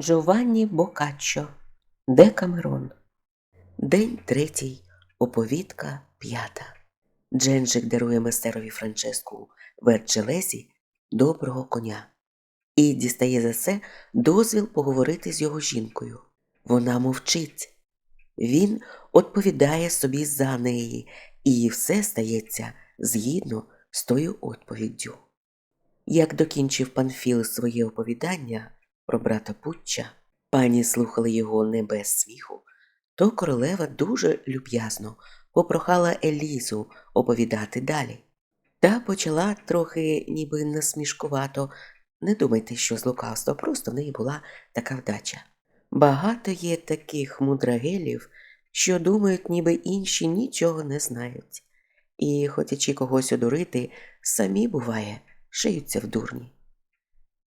Джованні Бокаччо, Декамерон. День третій, оповідка п'ята. Дженджик дарує местерові Франческу Верчелезі доброго коня і дістає за це дозвіл поговорити з його жінкою. Вона мовчить. Він відповідає собі за неї, і все стається згідно з тою відповіддю. Як докінчив Панфіл своє оповідання про брата Путча, пані слухали його не без сміху, то королева дуже люб'язно попрохала Елізу оповідати далі. Та почала трохи ніби насмішкувато. Не думайте, що з лукавства, просто в неї була така вдача. Багато є таких мудрагелів, що думають, ніби інші нічого не знають, і, хотячи когось одурити, самі буває, шиються в дурні.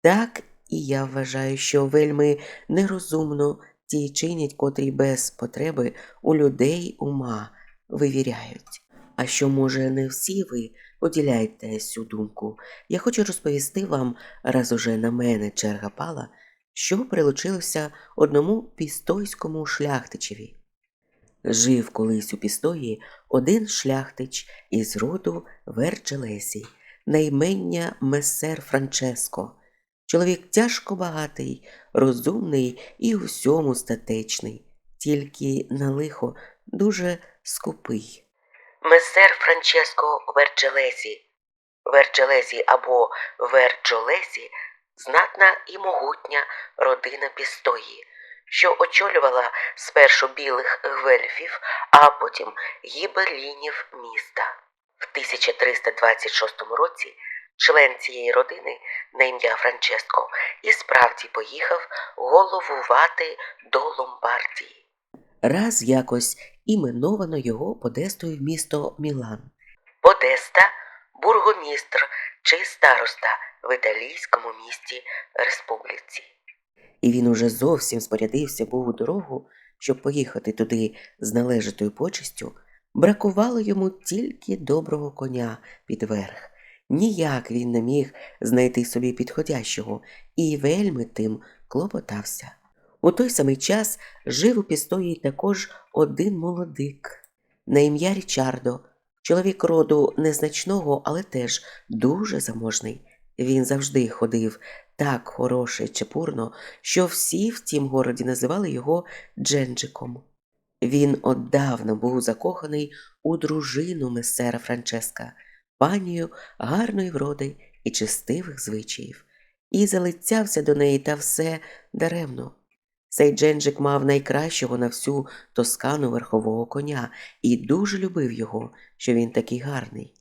Так і я вважаю, що вельми нерозумно ті чинять, котрі без потреби у людей ума вивіряють. А що, може, не всі ви поділяєте цю думку, я хочу розповісти вам, раз уже на мене черга пала, що прилучилося одному пістойському шляхтичеві. Жив колись у пістої один шляхтич із роду Верчелесі, наймення месер Франческо. Чоловік тяжко багатий, розумний і у всьому статечний, тільки на лихо дуже скупий. Месер Франческо Верджелесі, Верджелесі або Верджолесі знатна і могутня родина Пістої, що очолювала спершу білих гвельфів, а потім гібелінів міста. В 1326 році член цієї родини на ім'я Франческо і справді поїхав головувати до Ломбардії. Раз якось іменовано його Подестою в місто Мілан. Подеста бургомістр чи староста в італійському місті Республіці. І він уже зовсім спорядився був у дорогу, щоб поїхати туди з належатою почестю, бракувало йому тільки доброго коня під верх. Ніяк він не міг знайти собі підходящого і вельми тим клопотався. У той самий час жив у пістої також один молодик на ім'я Річардо, чоловік роду незначного, але теж дуже заможний. Він завжди ходив так хороше чепурно, що всі в тім городі називали його Дженджиком. Він оддавна був закоханий у дружину месера Франческа, панію гарної вроди і чистивих звичаїв, і залицявся до неї та все даремно. Цей Дженджик мав найкращого на всю тоскану верхового коня і дуже любив його, що він такий гарний.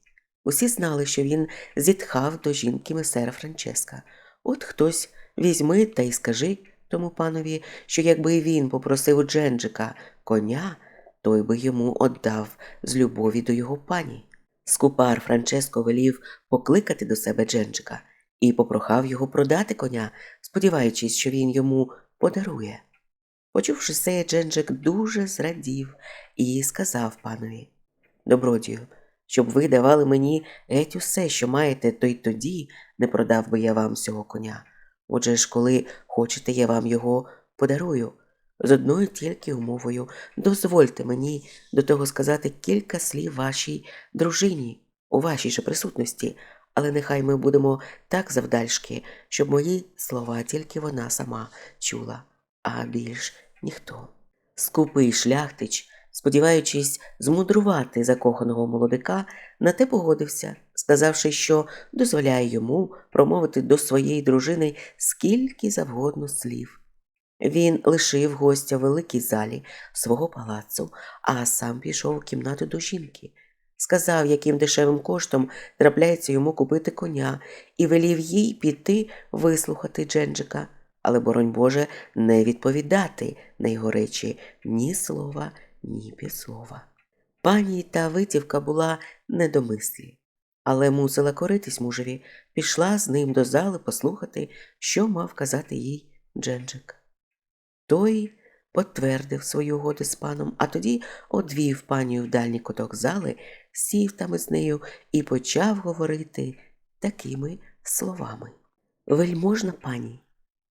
Усі знали, що він зітхав до жінки месера Франческа. От хтось візьми та й скажи тому панові, що якби він попросив у Дженджика коня, той би йому оддав з любові до його пані. Скупар Франческо велів покликати до себе Дженджика і попрохав його продати коня, сподіваючись, що він йому подарує. Почувши це, Дженджик дуже зрадів і сказав панові Добродію, щоб ви давали мені геть усе, що маєте, то й тоді не продав би я вам цього коня. Отже ж, коли хочете, я вам його подарую. З одною тільки умовою дозвольте мені до того сказати кілька слів вашій дружині у вашій же присутності, але нехай ми будемо так завдальшки, щоб мої слова тільки вона сама чула, а більш ніхто. Скупий шляхтич, сподіваючись змудрувати закоханого молодика, на те погодився, сказавши, що дозволяє йому промовити до своєї дружини скільки завгодно слів. Він лишив гостя в великій залі свого палацу, а сам пішов у кімнату до жінки. Сказав, яким дешевим коштом трапляється йому купити коня, і велів їй піти вислухати Дженджика, але, боронь Боже, не відповідати на його речі ні слова, ні півслова. Пані та витівка була недомислі, але мусила коритись мужеві, пішла з ним до зали послухати, що мав казати їй Дженджик. Той потвердив свою угоду з паном, а тоді одвів панію в дальній куток зали, сів там із нею і почав говорити такими словами. Вельможна пані,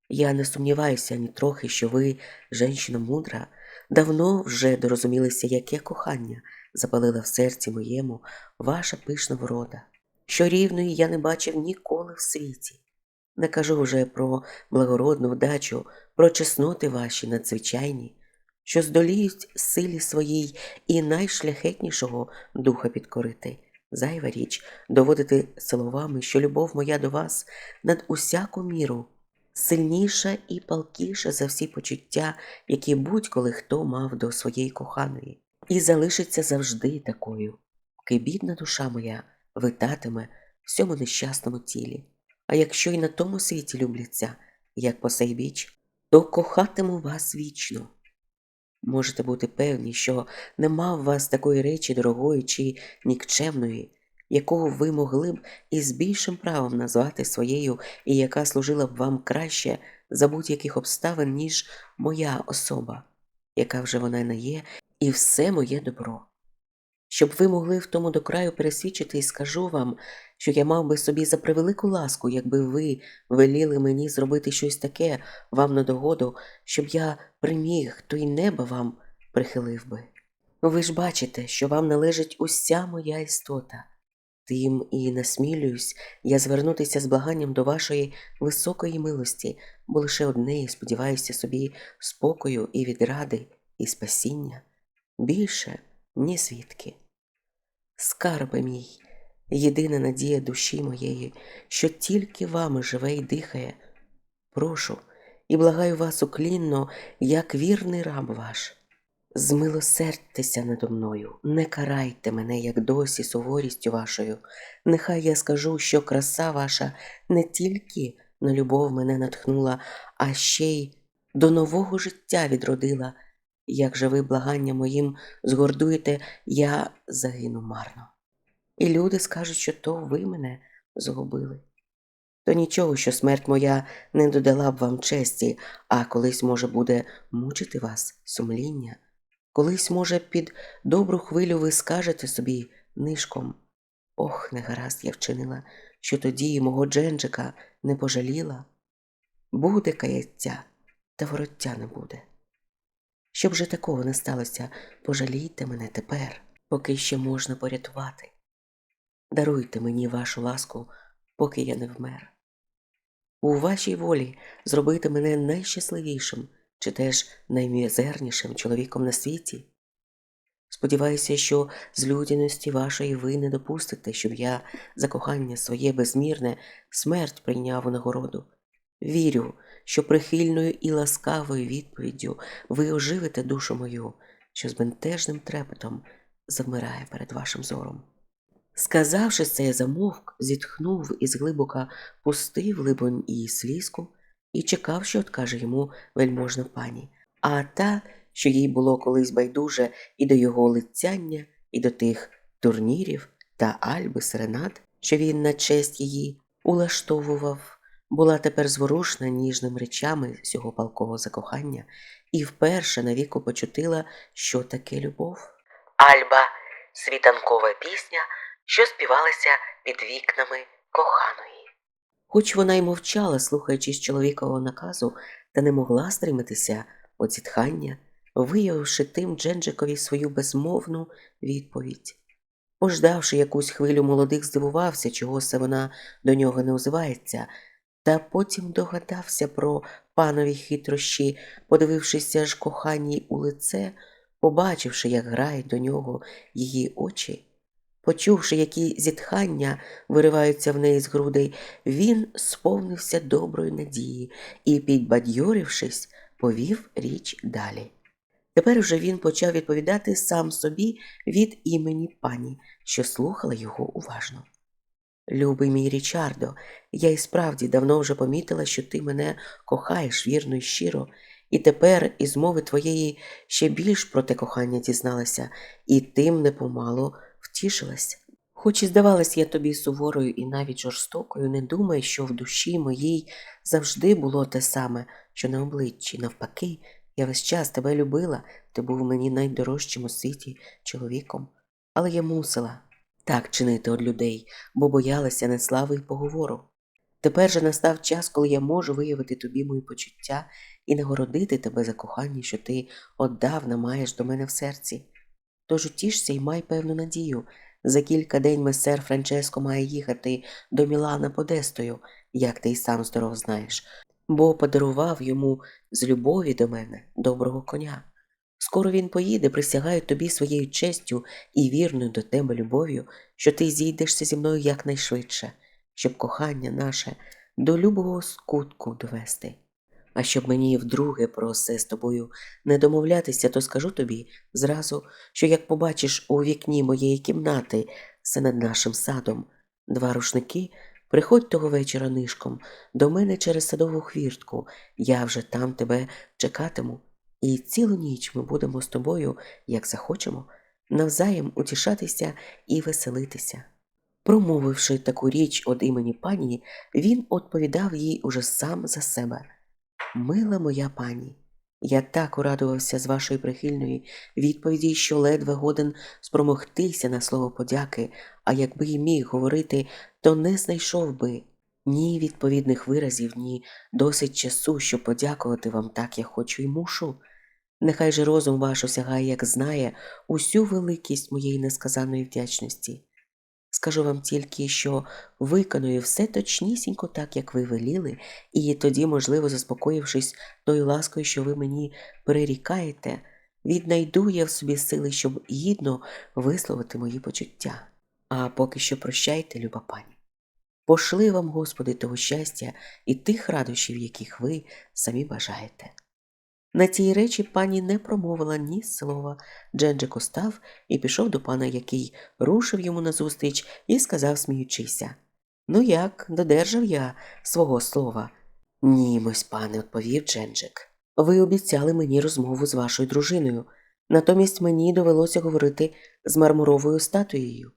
Я не сумніваюся ні трохи, що ви, женщина мудра, давно вже дорозумілися, яке кохання запалила в серці моєму ваша пишна врода, що рівної я не бачив ніколи в світі. Не кажу вже про благородну вдачу, про чесноти ваші надзвичайні, що здоліють силі своїй і найшляхетнішого духа підкорити. Зайва річ доводити словами, що любов моя до вас над усяку міру сильніша і палкіша за всі почуття, які будь-коли хто мав до своєї коханої, і залишиться завжди такою, поки бідна душа моя витатиме в цьому нещасному тілі. А якщо й на тому світі любляться, як по сей біч, то кохатиму вас вічно. Можете бути певні, що нема в вас такої речі дорогої чи нікчемної, яку ви могли б із більшим правом назвати своєю і яка служила б вам краще за будь-яких обставин, ніж моя особа, яка вже вона не є, і все моє добро. Щоб ви могли в тому до краю пересвідчити і скажу вам, що я мав би собі за превелику ласку, якби ви веліли мені зробити щось таке вам на догоду, щоб я приміг, то й неба вам прихилив би. Ви ж бачите, що вам належить уся моя істота. Тим і насмілююсь я звернутися з благанням до вашої високої милості, бо лише одне і сподіваюся собі спокою і відради, і спасіння більше ні звідки. Скарби мій, єдина надія душі моєї, що тільки вами живе і дихає. Прошу і благаю вас уклінно, як вірний раб ваш. Змилосердьтеся надо мною, не карайте мене, як досі, суворістю вашою. Нехай я скажу, що краса ваша не тільки на любов мене натхнула, а ще й до нового життя відродила. Як же ви благання моїм згордуєте, я загину марно. І люди скажуть, що то ви мене згубили. То нічого, що смерть моя не додала б вам честі, а колись, може, буде мучити вас сумління. Колись, може, під добру хвилю ви скажете собі нишком Ох, не гаразд я вчинила, що тоді мого Дженджика не пожаліла. Буде каяття, та вороття не буде. Щоб же такого не сталося, пожалійте мене тепер, поки ще можна порятувати. Даруйте мені вашу ласку, поки я не вмер. У вашій волі зробити мене найщасливішим чи теж наймізернішим чоловіком на світі. Сподіваюся, що з людяності вашої ви не допустите, щоб я за кохання своє безмірне смерть прийняв у нагороду. Вірю, що прихильною і ласкавою відповіддю ви оживите душу мою, що з бентежним трепетом завмирає перед вашим зором. Сказавши це, я замовк, зітхнув і зглибока пустив, либонь, її слізку і чекав, що откаже йому вельможна пані, а та, що їй було колись байдуже і до його лицяння, і до тих турнірів та альби серенад, що він на честь її улаштовував, була тепер зворушна ніжним речами цього палкого закохання і вперше навіку почутила, що таке любов. Альба світанкова пісня, що співалася під вікнами коханої. Хоч вона й мовчала, слухаючись чоловікового наказу, та не могла стриматися від зітхання, виявивши тим Дженджикові свою безмовну відповідь. Пождавши якусь хвилю молодих, здивувався, чого це вона до нього не озивається, та потім догадався про панові хитрощі, подивившися ж коханій у лице, побачивши, як грають до нього її очі. Почувши, які зітхання вириваються в неї з грудей, він сповнився доброї надії і, підбадьорившись, повів річ далі. Тепер уже він почав відповідати сам собі від імені пані, що слухала його уважно. Любий мій Річардо, я і справді давно вже помітила, що ти мене кохаєш вірно і щиро, і тепер із мови твоєї ще більш про те кохання дізналася, і тим непомало втішилась. Хоч і здавалась я тобі суворою і навіть жорстокою, не думай, що в душі моїй завжди було те саме, що на обличчі. Навпаки, я весь час тебе любила, ти був мені найдорожчим у світі чоловіком, але я мусила так чинити од людей, бо боялася неслави й поговору. Тепер же настав час, коли я можу виявити тобі мої почуття і нагородити тебе за кохання, що ти отдавна маєш до мене в серці. Тож утішся і май певну надію. За кілька день месер Франческо має їхати до Мілана Подестою, як ти й сам здоров знаєш, бо подарував йому з любові до мене доброго коня. Скоро він поїде, присягаю тобі своєю честю і вірною до тебе любов'ю, що ти зійдешся зі мною якнайшвидше, щоб кохання наше до любого скутку довести. А щоб мені вдруге про все з тобою не домовлятися, то скажу тобі зразу, що як побачиш у вікні моєї кімнати, це над нашим садом, два рушники, приходь того вечора нишком до мене через садову хвіртку, я вже там тебе чекатиму, і цілу ніч ми будемо з тобою, як захочемо, навзаєм утішатися і веселитися. Промовивши таку річ від імені пані, він відповідав їй уже сам за себе. Мила моя пані, я так урадувався з вашої прихильної відповіді, що ледве годен спромогтися на слово подяки, а якби й міг говорити, то не знайшов би ні відповідних виразів, ні досить часу, щоб подякувати вам так, я хочу і мушу. Нехай же розум ваш осягає, як знає, усю великість моєї несказаної вдячності. Скажу вам тільки, що виконую все точнісінько так, як ви веліли, і тоді, можливо, заспокоївшись тою ласкою, що ви мені перерікаєте, віднайду я в собі сили, щоб гідно висловити мої почуття. А поки що прощайте, люба пані. Пошли вам, Господи, того щастя і тих радощів, яких ви самі бажаєте. На цій речі пані не промовила ні слова. Дженджик устав і пішов до пана, який рушив йому назустріч, і сказав, сміючися. Ну як, додержав я свого слова? Ні, мось пане, відповів Дженджик. Ви обіцяли мені розмову з вашою дружиною. Натомість мені довелося говорити з мармуровою статуєю.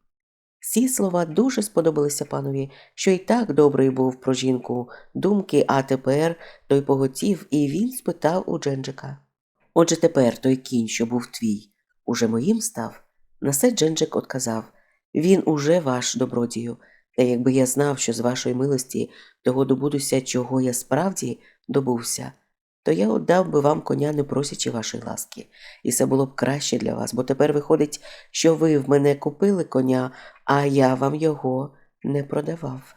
Ці слова дуже сподобалися панові, що й так добрий був про жінку думки, а тепер той поготів, і він спитав у Дженджика. Отже, тепер той кінь, що був твій, уже моїм став? На це Дженджик отказав Він уже ваш добродію, та якби я знав, що з вашої милості того добудуся, чого я справді добувся, то я отдав би вам коня, не просячи вашої ласки, і це було б краще для вас, бо тепер виходить, що ви в мене купили коня, а я вам його не продавав.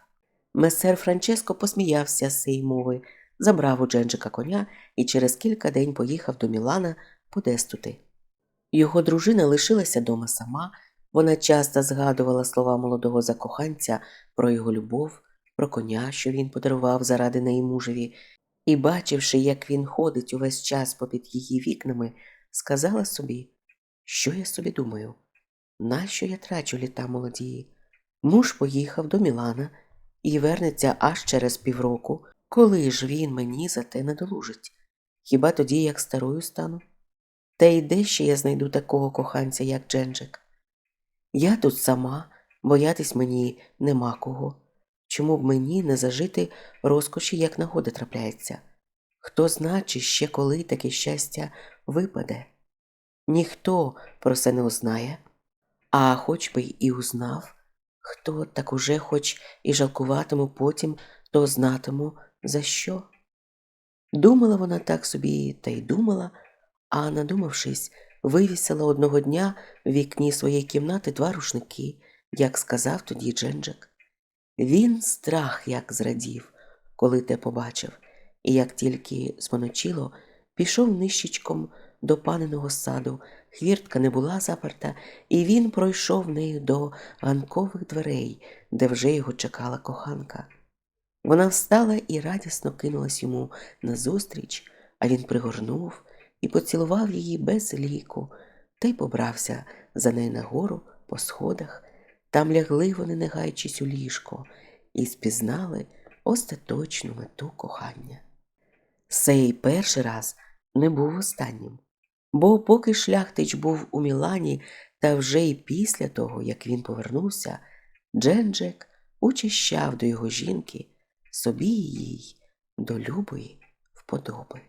Месер Франческо посміявся з цієї мови, забрав у Дженджика коня і через кілька день поїхав до Мілана подестути. Його дружина лишилася дома сама, вона часто згадувала слова молодого закоханця про його любов, про коня, що він подарував заради неї мужеві, і, бачивши, як він ходить увесь час попід її вікнами, сказала собі, що я собі думаю, нащо я трачу літа молодії? Муж поїхав до Мілана і вернеться аж через півроку, коли ж він мені за те не долужить. Хіба тоді як старою стану? Та й де ще я знайду такого коханця, як Дженджик? Я тут сама, боятись мені нема кого. Чому б мені не зажити розкоші, як нагода трапляється? Хто значить ще коли таке щастя випаде? Ніхто про це не узнає, а хоч би і узнав, хто так уже хоч і жалкуватиму потім, то знатиму за що. Думала вона так собі та й думала, а, надумавшись, вивісила одного дня в вікні своєї кімнати два рушники, як сказав тоді Дженджик. Він страх як зрадів, коли те побачив, і як тільки споночило, пішов нищечком до паниного саду, хвіртка не була заперта, і він пройшов нею до ганкових дверей, де вже його чекала коханка. Вона встала і радісно кинулась йому назустріч, а він пригорнув і поцілував її без ліку, та й побрався за нею нагору по сходах. Там лягли вони, не гаючись у ліжко, і спізнали остаточну мету кохання. Сей перший раз не був останнім, бо поки шляхтич був у Мілані, та вже й після того, як він повернувся, Дженджек учащав до його жінки собі їй до любої вподоби.